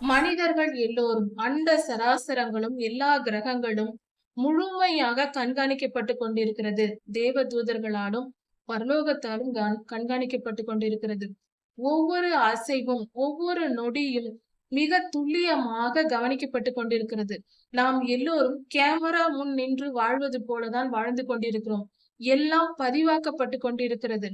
மனிதர்கள் எல்லோரும் அண்ட சராசரங்களும் எல்லா கிரகங்களும் முழுமையாக கண்காணிக்கப்பட்டு கொண்டிருக்கிறது. தேவ தூதர்களாலும் பரலோகத்தாலும் கண்காணிக்கப்பட்டு கொண்டிருக்கிறது. ஒவ்வொரு அசைவும் ஒவ்வொரு நொடியும் மிக துல்லியமாக கவனிக்கப்பட்டு கொண்டிருக்கிறது. நாம் எல்லோரும் கேமரா முன் நின்று வாழ்வது போலதான் வாழ்ந்து கொண்டிருக்கிறோம். எல்லாம் பதிவாக்கப்பட்டு கொண்டிருக்கிறது.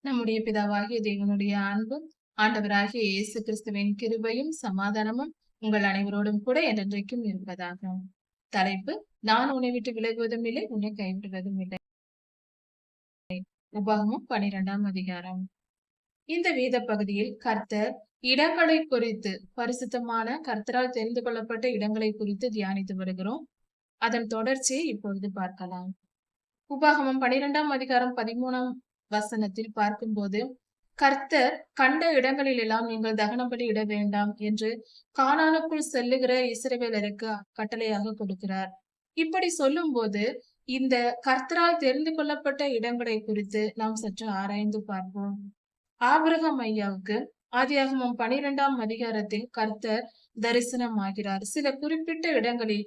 நம்முடைய பிதாவாகிய தேவனுடைய அன்பு ஆண்டவராகிய இயேசு கிறிஸ்துவின் கிருபையும் சமாதானமும் உங்கள் அனைவரோடும் கூட என்றென்றைக்கும் இருப்பதாக. தலைப்பு நான் உன்னை விட்டு விலகுவதும் இல்லை உன்னை கைவிடுவதும் இல்லை. உபாகமும் பனிரெண்டாம் அதிகாரம். இந்த வேத பகுதியில் கர்த்தர் இடங்களை குறித்து பரிசுத்தமான கர்த்தரால் தெரிந்து கொள்ளப்பட்ட இடங்களை குறித்து தியானித்து வருகிறோம். அதன் தொடர்ச்சியை இப்பொழுது பார்க்கலாம். உபாகமம் பனிரெண்டாம் அதிகாரம் பதிமூணாம் வசனத்தில் பார்க்கும்போது கர்த்தர் கண்ட இடங்களில் எல்லாம் நீங்கள் தகன பலி இட வேண்டாம் என்று காணானுக்குள் செல்லுகிற இஸ்ரவேலருக்கு கட்டளையாக கொடுக்கிறார். இப்படி சொல்லும் போது இந்த கர்த்தரால் தெரிந்து கொள்ளப்பட்ட இடங்களை குறித்து நாம் சற்று ஆராய்ந்து பார்ப்போம். ஆபிரகம் ஐயாவுக்கு ஆதியாகமம் பனிரெண்டாம் அதிகாரத்தில் கர்த்தர் தரிசனம் ஆகிறார் சில குறிப்பிட்ட இடங்களில்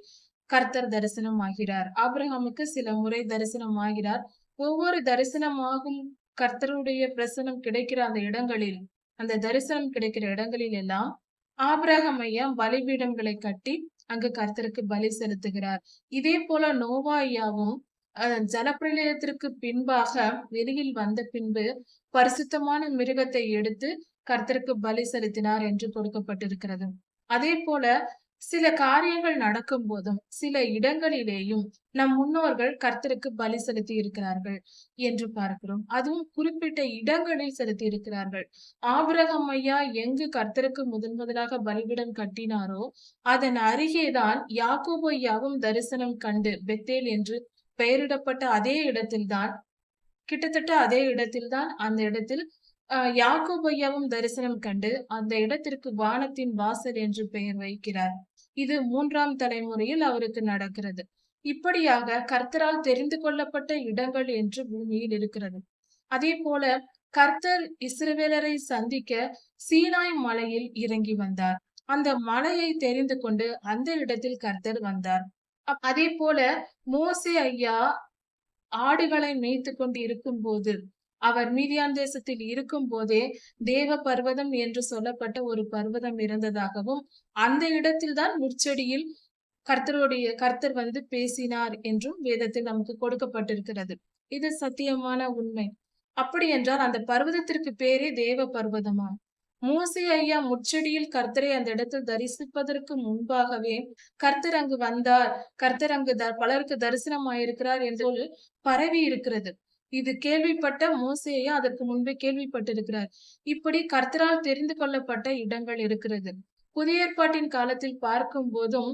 கர்த்தர் தரிசனம் ஆகிறார் ஆபிரகாமுக்கு சில முறை தரிசனம் ஆகிறார் ஒவ்வொரு தரிசனமாகும் கர்த்தருடைய பிரசனம் கிடைக்கிற அந்த இடங்களில் அந்த தரிசனம் கிடைக்கிற இடங்களில் எல்லாம் ஆபிரகம் ஐயா பலிபீடங்களை கட்டி அங்கு கர்த்தருக்கு பலி செலுத்துகிறார். இதே போல நோவா ஐயாவும் ஜலப்பிரளயத்திற்கு பின்பாக வெளியில் வந்த பின்பு பரிசுத்தமான மிருகத்தை எடுத்து கர்த்தருக்கு பலி செலுத்தினார் என்று கொடுக்கப்பட்டிருக்கிறது. அதே போல சில காரியங்கள் நடக்கும் போதும் சில இடங்களிலேயும் நம் முன்னோர்கள் கர்த்தருக்கு பலி செலுத்தி இருக்கிறார்கள் என்று பார்க்கிறோம். அதுவும் குறிப்பிட்ட இடங்களில் செலுத்தி இருக்கிறார்கள் ஆபிரகம் ஐயா எங்கு கர்த்தருக்கு முதன் முதலாக பலிபிடம் கட்டினாரோ அதன் அருகேதான் யாக்கோபு ஐயாவும் தரிசனம் கண்டு பெத்தேல் என்று பெயரிடப்பட்ட அதே இடத்தில்தான் கிட்டத்தட்ட அதே இடத்தில்தான் அந்த இடத்தில் யாக்கோபையாவும் தரிசனம் கண்டு அந்த இடத்திற்கு வானத்தின் வாசல் என்று பெயர் வைக்கிறார். இது மூன்றாம் தலைமுறையில் அவருக்கு நடக்கிறது. இப்படியாக கர்த்தரால் தெரிந்து கொள்ளப்பட்ட இடங்கள் என்று பூமியில் இருக்கிறது. அதே போல கர்த்தர் இஸ்ரவேலரை சந்திக்க சீனாய் மலையில் இறங்கி வந்தார். அந்த மலையை தெரிந்து கொண்டு அந்த இடத்தில் கர்த்தர் வந்தார். அதே போல மோசே ஐயா ஆடுகளை மேய்த்து கொண்டு இருக்கும் போது அவர் மீதியான் தேசத்தில் இருக்கும் போதே தேவ பர்வதம் என்று சொல்லப்பட்ட ஒரு பர்வதம் இருந்ததாகவும் அந்த இடத்தில்தான் முச்செடியில் கர்த்தருடைய கர்த்தர் வந்து பேசினார் என்றும் வேதத்தில் நமக்கு கொடுக்கப்பட்டிருக்கிறது. இது சத்தியமான உண்மை. அப்படி என்றால் அந்த பர்வதத்திற்கு பேரே தேவ பர்வதமா மூசி ஐயா முச்செடியில் கர்த்தரை அந்த இடத்தில் தரிசிப்பதற்கு முன்பாகவே கர்த்தர் அங்கு வந்தார். கர்த்தர் அங்கு த- பலருக்கு தரிசனமாயிருக்கிறார் என்று பரவி இருக்கிறது இது கேள்விப்பட்ட மோசேயா அதற்கு முன்பே கேள்விப்பட்டிருக்கிறார். இப்படி கர்த்தரால் தெரிந்து கொள்ளப்பட்ட இடங்கள் இருக்கிறது. புதிய ஏற்பாட்டின் காலத்தில் பார்க்கும் போதும்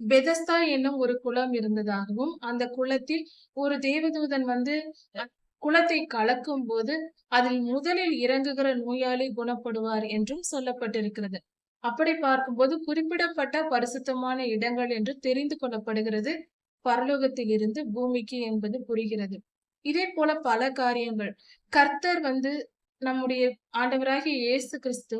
பெதஸ்தா என்னும் ஒரு குளம் இருந்ததாகவும் அந்த குளத்தில் ஒரு தேவதூதன் வந்து அஹ், குளத்தை கலக்கும் போது அதில் முதலில் இறங்குகிற நோயாளி குணப்படுவார் என்றும் சொல்லப்பட்டிருக்கிறது. அப்படி பார்க்கும்போது குறிப்பிடப்பட்ட பரிசுத்தமான இடங்கள் என்று தெரிந்து கொள்ளப்படுகிறது. பரலோகத்தில் இருந்து பூமிக்கு என்பது புரிகிறது. இதே போல பல காரியங்கள். கர்த்தர் வந்து நம்முடைய ஆண்டவராகிய இயேசு கிறிஸ்து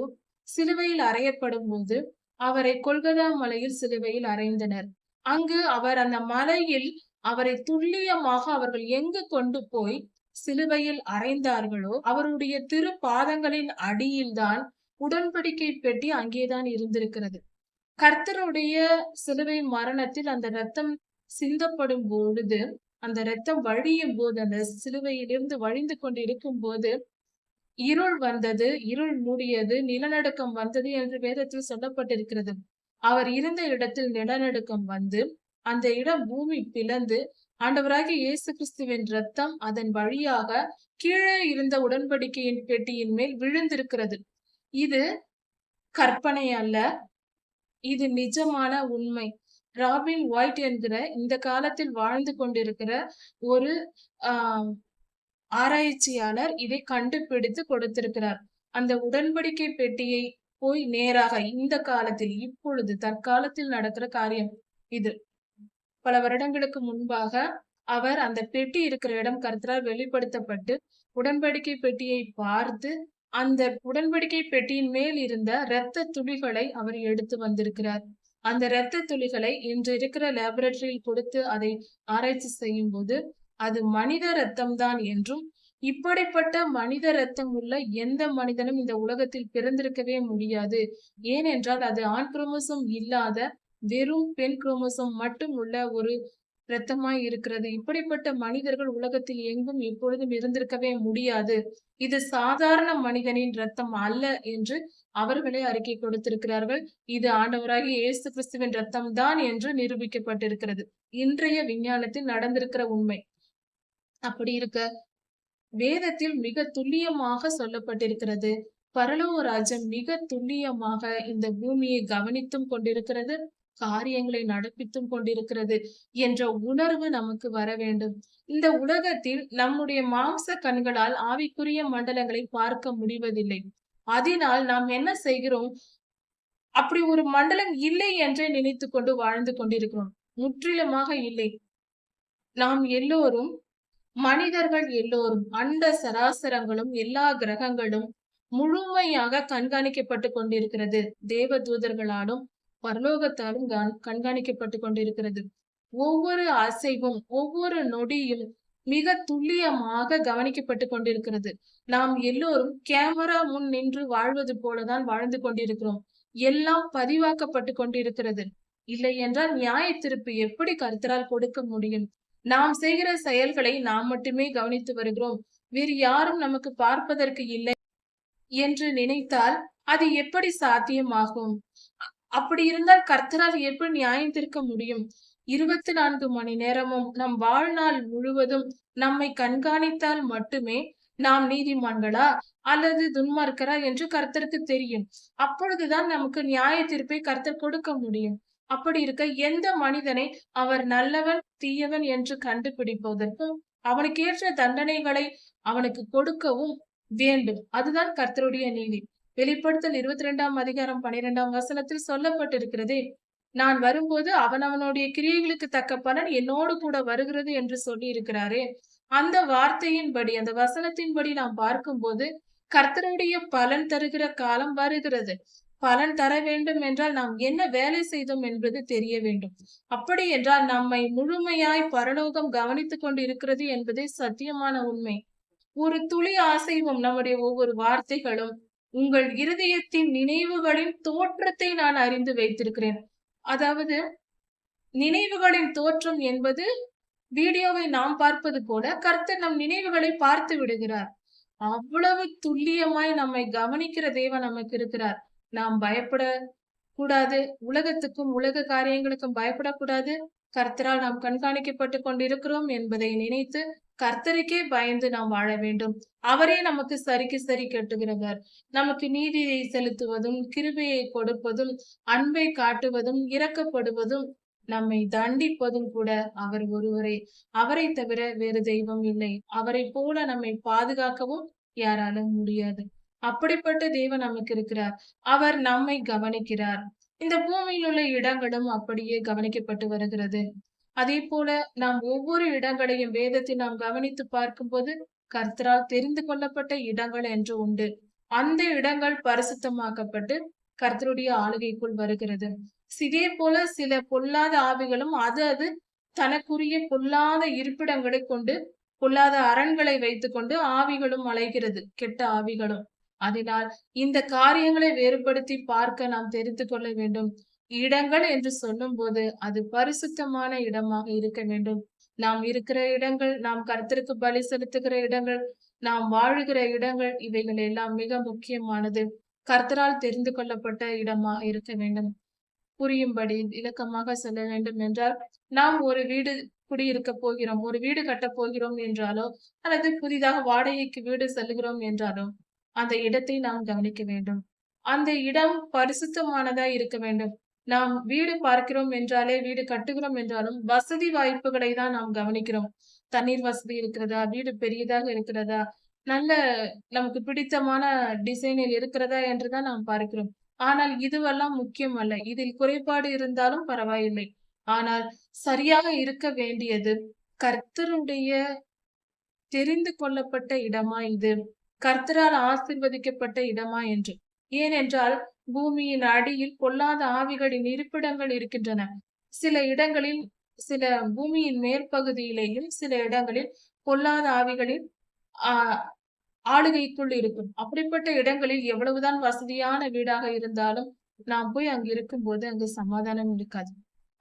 சிலுவையில் அறையப்படும் போது அவரை கொல்கதா மலையில் சிலுவையில் அறைந்தனர். அங்கு அவர் அந்த மலையில் அவரை துல்லியமாக அவர்கள் எங்கு கொண்டு போய் சிலுவையில் அறைந்தார்களோ அவருடைய திரு பாதங்களின் அடியில்தான் உடன்படிக்கை பெட்டி அங்கேதான் இருந்திருக்கிறது. கர்த்தருடைய சிலுவை மரணத்தில் அந்த ரத்தம் சிந்தப்படும் பொழுது அந்த ரத்தம் வழியும் போது அந்த சிலுவையிலிருந்து வழிந்து கொண்டு இருக்கும் போது இருள் வந்தது இருள் மூடியது நிலநடுக்கம் வந்தது என்று வேதத்தில் சொல்லப்பட்டிருக்கிறது. அவர் இருந்த இடத்தில் நிலநடுக்கம் வந்து அந்த இடம் பூமி பிளந்து ஆண்டவராகிய இயேசு கிறிஸ்துவின் ரத்தம் அதன் வழியாக கீழே இருந்த உடன்படிக்கையின் பெட்டியின் மேல் விழுந்திருக்கிறது. இது கற்பனை அல்ல இது நிஜமான உண்மை. ராபின் ஒயிட் என்கிற இந்த காலத்தில் வாழ்ந்து கொண்டிருக்கிற ஒரு ஆஹ் ஆராய்ச்சியாளர் இதை கண்டுபிடித்து கொடுத்திருக்கிறார். அந்த உடன்படிக்கை பெட்டியை போய் நேராக இந்த காலத்தில் இப்பொழுது தற்காலத்தில் நடக்கிற காரியம் இது. பல வருடங்களுக்கு முன்பாக அவர் அந்த பெட்டி இருக்கிற இடம் கருத்தரால் வெளிப்படுத்தப்பட்டு உடன்படிக்கை பெட்டியை பார்த்து அந்த உடன்படிக்கை பெட்டியின் மேல் இருந்த இரத்த துளிகளை அவர் எடுத்து வந்திருக்கிறார். அந்த இரத்த துளிகளை இன்று இருக்கிற லேபரட்டரியில் கொடுத்து அதை ஆராய்ச்சி செய்யும் போது அது மனித ரத்தம் தான் என்றும் இப்படிப்பட்ட மனித ரத்தம் உள்ள எந்த மனிதனும் இந்த உலகத்தில் பிறந்திருக்கவே முடியாது. ஏனென்றால் அது ஆண் குரோமோசோம் இல்லாத வெறும் பெண் குரோமோசோம் மட்டும் உள்ள ஒரு இரத்தமாய் இருக்கிறது. இப்படிப்பட்ட மனிதர்கள் உலகத்தில் எங்கும் எப்பொழுதும் இருந்திருக்கவே முடியாது. இது சாதாரண மனிதனின் ரத்தம் அல்ல என்று அவர்களே அறிக்கை கொடுத்திருக்கிறார்கள். இது ஆண்டவராகி இயேசு கிறிஸ்துவின் ரத்தம் தான் என்று நிரூபிக்கப்பட்டிருக்கிறது. இன்றைய விஞ்ஞானத்தில் நடந்திருக்கிற உண்மை அப்படி இருக்க வேதத்தில் மிக துல்லியமாக சொல்லப்பட்டிருக்கிறது. பரலோக ராஜ்யம் மிக துல்லியமாக இந்த பூமியை கவனித்தும் கொண்டிருக்கிறது. காரியங்களை நடப்பித்தும் கொண்டிருக்கிறது என்ற உணர்வு நமக்கு வர வேண்டும். இந்த உலகத்தில் நம்முடைய மாம்ச கண்களால் ஆவிக்குரிய மண்டலங்களை பார்க்க முடிவதில்லை. அதனால் நாம் என்ன செய்கிறோம்? அப்படி ஒரு மண்டலம் இல்லை என்றே நினைத்து கொண்டு வாழ்ந்து கொண்டிருக்கிறோம். முற்றிலுமாக இல்லை. நாம் எல்லோரும் மனிதர்கள் எல்லோரும் அண்ட சராசரங்களும் எல்லா கிரகங்களும் முழுமையாக கண்காணிக்கப்பட்டு கொண்டிருக்கிறது. தேவ தூதர்களாலும் பரலோகத்தாலும் கண்காணிக்கப்பட்டு கொண்டிருக்கிறது. ஒவ்வொரு அசைவும் ஒவ்வொரு நொடியும் மிக துல்லியமாக கவனிக்கப்பட்டு கொண்டிருக்கிறது. நாம் எல்லோரும் கேமரா முன் நின்று வாழ்வது போலதான் வாழ்ந்து கொண்டிருக்கிறோம். எல்லாம் பதிவாக்கப்பட்டு கொண்டிருக்கிறது. இல்லை என்றால் நியாய திருப்பு எப்படி கருத்தரால் கொடுக்க முடியும்? நாம் செய்கிற செயல்களை நாம் மட்டுமே கவனித்து வருகிறோம். வேறு யாரும் நமக்கு பார்ப்பதற்கு இல்லை என்று நினைத்தால் அது எப்படி சாத்தியமாகும்? அப்படி இருந்தால் கர்த்தரால் எப்படி நியாயம் தீர்க்க முடியும்? இருபத்தி நான்கு மணி நேரமும் நம் வாழ்நாள் முழுவதும் நம்மை கண்காணித்தால் மட்டுமே நாம் நீதிமான்களா அல்லது துன்மார்க்கரா என்று கர்த்தருக்கு தெரியும். அப்பொழுதுதான் நமக்கு நியாய தீர்ப்பை கர்த்தர் கொடுக்க முடியும். அப்படி இருக்க எந்த மனிதனை அவர் நல்லவன் தீயவன் என்று கண்டுபிடிப்பதற்கும் அவனுக்கு ஏற்ற தண்டனைகளை அவனுக்கு கொடுக்கவும் வேண்டும். அதுதான் கர்த்தருடைய நீதி. வெளிப்படுத்தல் இருபத்தி ரெண்டாம் அதிகாரம் பனிரெண்டாம் வசனத்தில் சொல்லப்பட்டிருக்கிறதே. நான் வரும்போது அவன் அவனுடைய கிரியைகளுக்கு தக்க பலன் என்னோடு கூட வருகிறது என்று சொல்லி இருக்கிறாரே அந்த வார்த்தையின்படி அந்த வசனத்தின்படி நாம் பார்க்கும்போது கர்த்தருடைய பலன் தருகிற காலம் வருகிறது. பலன் தர வேண்டும் என்றால் நாம் என்ன வேலை செய்தோம் என்பது தெரிய வேண்டும். அப்படி என்றால் நம்மை முழுமையாய் பரலோகம் கவனித்துக் கொண்டு இருக்கிறது என்பதே சத்தியமான உண்மை. ஒரு துளி ஆசைவும் நம்முடைய ஒவ்வொரு வார்த்தைகளும் உங்கள் இருதயத்தின் நினைவுகளின் தோற்றத்தை நான் அறிந்து வைத்திருக்கிறேன். அதாவது நினைவுகளின் தோற்றம் என்பது வீடியோவை நாம் பார்ப்பது போல கர்த்தர் நம் நினைவுகளை பார்த்து விடுகிறார். அவ்வளவு துல்லியமாய் நம்மை கவனிக்கிற தேவன் நமக்கு இருக்கிறார். நாம் பயப்பட கூடாது உலகத்துக்கும் உலக காரியங்களுக்கும் பயப்படக்கூடாது. கர்த்தரால் நாம் கண்காணிக்கப்பட்டு கொண்டிருக்கிறோம் என்பதை நினைத்து கர்த்தருக்கே பயந்து நாம் வாழ வேண்டும். அவரே நமக்கு சரிக்கு சரி கட்டுகிறவர். நமக்கு நீதியை செலுத்துவதும் கிருபையை கொடுப்பதும் அன்பை காட்டுவதும் இறக்கப்படுவதும் நம்மை தண்டிப்பதும் கூட அவர் ஒருவரே. அவரை தவிர வேறு தெய்வம் இல்லை. அவரை போல நம்மை பாதுகாக்கவும் யாராலும் முடியாது. அப்படிப்பட்ட தெய்வம் நமக்கு இருக்கிறார். அவர் நம்மை கவனிக்கிறார். இந்த பூமியில் உள்ள இடங்களும் அப்படியே கவனிக்கப்பட்டு வருகிறது. அதே போல நாம் ஒவ்வொரு இடங்களையும் வேதத்தை நாம் கவனித்து பார்க்கும்போது கர்த்தரால் தெரிந்து கொள்ளப்பட்ட இடங்கள் என்று உண்டு. அந்த இடங்கள் பரிசுத்தமாக்கப்பட்டு கர்த்தருடைய ஆளுகைக்குள் வருகிறது. இதே போல சில பொல்லாத ஆவிகளும் அது அது தனக்குரிய பொல்லாத இருப்பிடங்களை கொண்டு பொல்லாத அரண்களை வைத்துக்கொண்டு ஆவிகளும் அலைகிறது கெட்ட ஆவிகளும். அதனால் இந்த காரியங்களை வேறுபடுத்தி பார்க்க நாம் தெரிந்து கொள்ள வேண்டும். இடங்கள் என்று சொல்லும் போது அது பரிசுத்தமான இடமாக இருக்க வேண்டும். நாம் இருக்கிற இடங்கள் நாம் கருத்திற்கு பலி செலுத்துகிற இடங்கள் நாம் வாழுகிற இடங்கள் இவைகள் எல்லாம் மிக முக்கியமானது. கர்த்தரால் தெரிந்து கொள்ளப்பட்ட இடமாக இருக்க வேண்டும். புரியும்படி இலக்கமாக சொல்ல வேண்டும் என்றால் நாம் ஒரு வீடு குடியிருக்க போகிறோம் ஒரு வீடு கட்டப் போகிறோம் என்றாலோ அல்லது புதிதாக வாடகைக்கு வீடு செல்கிறோம் என்றாலோ அந்த இடத்தை நாம் கவனிக்க வேண்டும். அந்த இடம் பரிசுத்தமானதா இருக்க வேண்டும். நாம் வீடு பார்க்கிறோம் என்றாலே வீடு கட்டுகிறோம் என்றாலும் வசதி வாய்ப்புகளை தான் நாம் கவனிக்கிறோம். தண்ணீர் வசதி இருக்கிறதா? வீடு பெரியதாக இருக்கிறதா? நல்ல நமக்கு பிடித்தமான டிசைனில் இருக்கிறதா என்றுதான் நாம் பார்க்கிறோம். ஆனால் இதுவெல்லாம் முக்கியம் அல்ல. இதில் குறைபாடு இருந்தாலும் பரவாயில்லை. ஆனால் சரியாக இருக்க வேண்டியது கர்த்தருடைய தெரிந்து கொள்ளப்பட்ட இடமா இது? கர்த்தரால் ஆசிர்வதிக்கப்பட்ட இடமா என்று. ஏனென்றால் பூமியின் அடியில் பொல்லாத ஆவிகளின் இருப்பிடங்கள் இருக்கின்றன. சில இடங்களில் சில பூமியின் மேற்பகுதியிலேயும் சில இடங்களில் பொல்லாத ஆவிகளின் ஆஹ் ஆளுகைக்குள் இருக்கும். அப்படிப்பட்ட இடங்களில் எவ்வளவுதான் வசதியான வீடாக இருந்தாலும் நாம் போய் அங்கு இருக்கும்போது அங்கு சமாதானம் இருக்காது.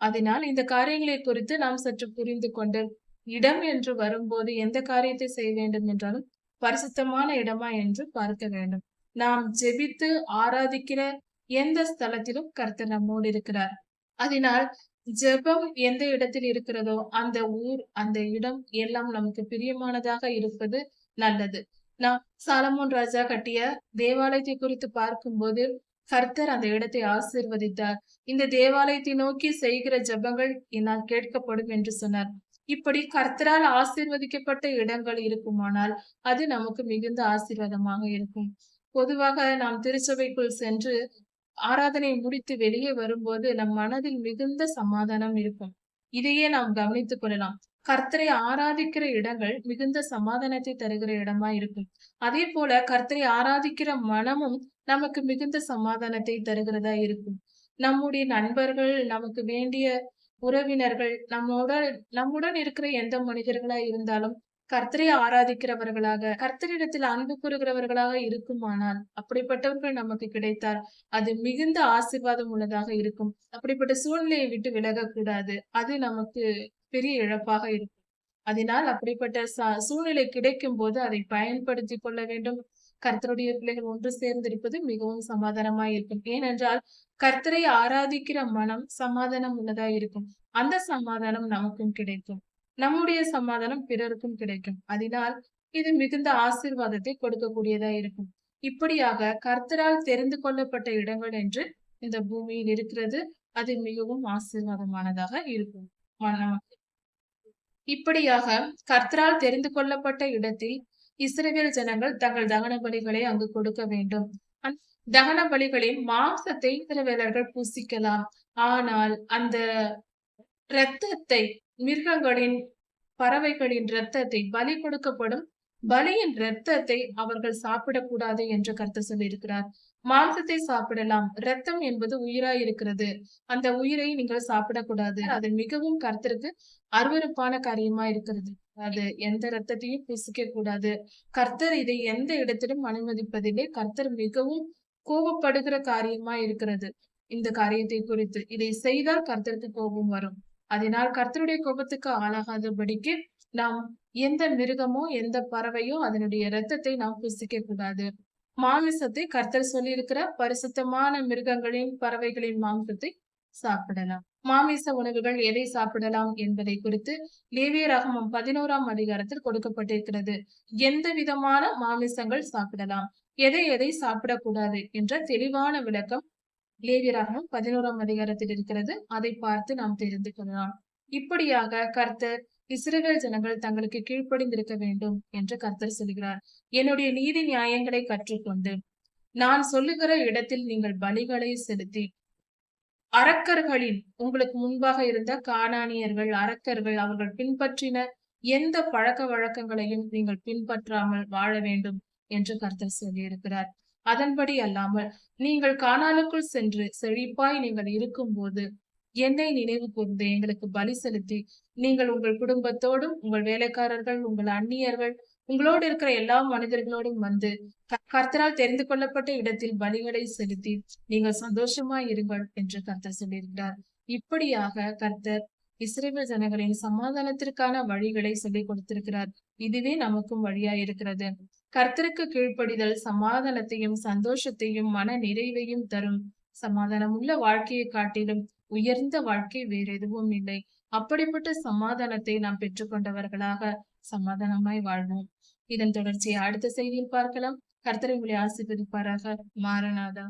அதனால் இந்த காரியங்களை குறித்து நாம் சற்று புரிந்து கொண்டு இடம் என்று வரும்போது எந்த காரியத்தை செய்ய வேண்டும் என்றாலும் பரிசுத்தமான இடமா என்று பார்க்க வேண்டும். நாம் ஜெபித்து ஆராதிக்கிற எந்த ஸ்தலத்திலும் கர்த்தர் நம்மோடு இருக்கிறார். அதனால் ஜெபம் எந்த இடத்தில் இருக்கிறதோ அந்த ஊர் அந்த இடம் எல்லாம் நமக்கு பிரியமானதாக இருப்பது நல்லது. நாம் சாலமோன் ராஜா கட்டிய தேவாலயத்தை குறித்து பார்க்கும்போது கர்த்தர் அந்த இடத்தை ஆசிர்வதித்தார். இந்த தேவாலயத்தை நோக்கி செய்கிற ஜபங்கள் என்னால் கேட்கப்படும் என்று சொன்னார். இப்படி கர்த்தரால் ஆசீர்வதிக்கப்பட்ட இடங்கள் இருக்குமானால் அது நமக்கு மிகுந்த ஆசீர்வாதமாக இருக்கும். பொதுவாக நாம் திருச்சபைக்குள் சென்று ஆராதனை முடித்து வெளியே வரும்போது நம் மனதில் மிகுந்த சமாதானம் இருக்கும். இதையே நாம் கவனித்துக் கொள்ளலாம். கர்த்தரை ஆராதிக்கிற இடங்கள் மிகுந்த சமாதானத்தை தருகிற இடமா இருக்கும். அதே போல கர்த்தரை ஆராதிக்கிற மனமும் நமக்கு மிகுந்த சமாதானத்தை தருகிறதா இருக்கும். நம்முடைய நண்பர்கள் நமக்கு வேண்டிய உறவினர்கள் நம்முடன் நம்முடன் இருக்கிற எந்த மனிதர்களா இருந்தாலும் கர்த்தரை ஆராதிக்கிறவர்களாக கர்த்தரிடத்தில் அன்பு கூறுகிறவர்களாக இருக்குமானால் அப்படிப்பட்டவர்கள் நமக்கு கிடைத்தால் அது மிகுந்த ஆசிர்வாதம் உள்ளதாக இருக்கும். அப்படிப்பட்ட சூழ்நிலையை விட்டு விலகக்கூடாது. அது நமக்கு பெரிய இழப்பாக இருக்கும். அதனால் அப்படிப்பட்ட சூழ்நிலை கிடைக்கும் போது அதை பயன்படுத்தி கொள்ள வேண்டும். கர்த்தருடைய பிள்ளைகள் ஒன்று சேர்ந்திருப்பது மிகவும் சமாதானமாய் இருக்கும். ஏனென்றால் கர்த்தரை ஆராதிக்கிற மனம் சமாதானம் உள்ளதா இருக்கும். அந்த சமாதானம் நமக்கும் கிடைக்கும். நம்முடைய சமாதானம் பிறருக்கும் கிடைக்கும். அதனால் இது மிகுந்த ஆசீர்வாதத்தை கொடுக்கக்கூடியதா இருக்கும். இப்படியாக கர்த்தரால் தெரிந்து கொள்ளப்பட்ட இடங்கள் என்று இந்த பூமியில் இருக்கிறது அது மிகவும் ஆசீர்வாதமானதாக இருக்கும். இப்படியாக கர்த்தரால் தெரிந்து கொள்ளப்பட்ட இடத்தில் இஸ்ரேல் ஜனங்கள் தங்கள் தகன பலிகளை அங்கு கொடுக்க வேண்டும். தகன பலிகளின் மாம்சத்தை இஸ்ரவேலர்கள் பூசிக்கலாம். ஆனால் அந்த இரத்தத்தை மிருகங்களின் பறவைகளின் இரத்தத்தை பலி கொடுக்கப்படும். பலியின் இரத்தத்தை அவர்கள் சாப்பிடக்கூடாது என்று கருத்து சொல்லியிருக்கிறார். மாம்சத்தை சாப்பிடலாம். ரத்தம் என்பது உயிராய் இருக்கிறது. அந்த உயிரை நீங்கள் சாப்பிடக்கூடாது. அது மிகவும் கர்த்தருக்கு அருவறுப்பான காரியமா இருக்கிறது. அது எந்த ரத்தத்தையும் புசிக்க கூடாது கர்த்தர் இதை எந்த இடத்திலும் அனுமதிப்பதில்லை. கர்த்தர் மிகவும் கோபப்படுகிற காரியமா இருக்கிறது. இந்த காரியத்தை குறித்து இதை செய்தால் கர்த்தருக்கு கோபம் வரும். அதனால் கர்த்தருடைய கோபத்துக்கு ஆளாகாதபடிக்கு நாம் எந்த மிருகமோ எந்த பறவையோ அதனுடைய இரத்தத்தை நாம் புசிக்க கூடாது மாமிசத்தை கர்த்தர் சொல்லியிருக்கிற பரிசுத்தமான மிருகங்களின் பறவைகளின் மாமிசத்தை சாப்பிடலாம். மாமிச உணவுகள் எதை சாப்பிடலாம் என்பதை குறித்து லேவிய ரகமம் பதினோராம் அதிகாரத்தில் கொடுக்கப்பட்டிருக்கிறது. எந்த விதமான மாமிசங்கள் சாப்பிடலாம்? எதை எதை சாப்பிடக்கூடாது? என்ற தெளிவான விளக்கம் லேவியராகவும் பதினோராம் அதிகாரத்தில் இருக்கிறது. அதை பார்த்து நாம் தெரிந்து கொள்ளலாம். இப்படியாக கர்த்தர் இஸ்ரேல் ஜனங்கள் தங்களுக்கு கீழ்ப்படிந்திருக்க வேண்டும் என்று கர்த்தர் சொல்கிறார். என்னுடைய நீதி நியாயங்களை கற்றுக்கொண்டு நான் சொல்லுகிற இடத்தில் நீங்கள் பலிகளை செலுத்தி அரக்கர்களின் உங்களுக்கு முன்பாக இருந்த காணானியர்கள் அரக்கர்கள் அவர்கள் பின்பற்றின எந்த பழக்க வழக்கங்களையும் நீங்கள் பின்பற்றாமல் வாழ வேண்டும் என்று கர்த்தர் சொல்லியிருக்கிறார். அதன்படி அல்லாமல் நீங்கள் காணாலுக்குள் சென்று செழிப்பாய் நீங்கள் இருக்கும்போது என்னை நினைவு கூர்ந்து எங்களுக்கு பலி செலுத்தி நீங்கள் உங்கள் குடும்பத்தோடும் உங்கள் வேலைக்காரர்கள் உங்கள் அந்நியர்கள் உங்களோடு இருக்கிற எல்லா மனிதர்களோடும் வந்து கர்த்தரால் தெரிந்து கொள்ளப்பட்ட இடத்தில் பலிகளை செலுத்தி நீங்கள் சந்தோஷமா இருங்கள் என்று கர்த்தர் சொல்லியிருக்கிறார். இப்படியாக கர்த்தர் இஸ்ரேல் ஜனங்களின் சமாதானத்திற்கான வழிகளை சொல்லிக் கொடுத்திருக்கிறார். இதுவே நமக்கும் வழியா இருக்கிறது. கர்த்தருக்கு கீழ்ப்படிதல் சமாதானத்தையும் சந்தோஷத்தையும் மன நிறைவையும் தரும். சமாதானம் உள்ள வாழ்க்கையை காட்டிலும் உயர்ந்த வாழ்க்கை வேற எதுவும் இல்லை. அப்படிப்பட்ட சமாதானத்தை நாம் பெற்றுக்கொண்டவர்களாக சமாதானமாய் வாழ்வோம். இதன் தொடர்ச்சியை அடுத்த செய்தியில் பார்க்கலாம். கர்த்தரை உங்களை ஆசிர்வதிப்பாராக. மாறனாதா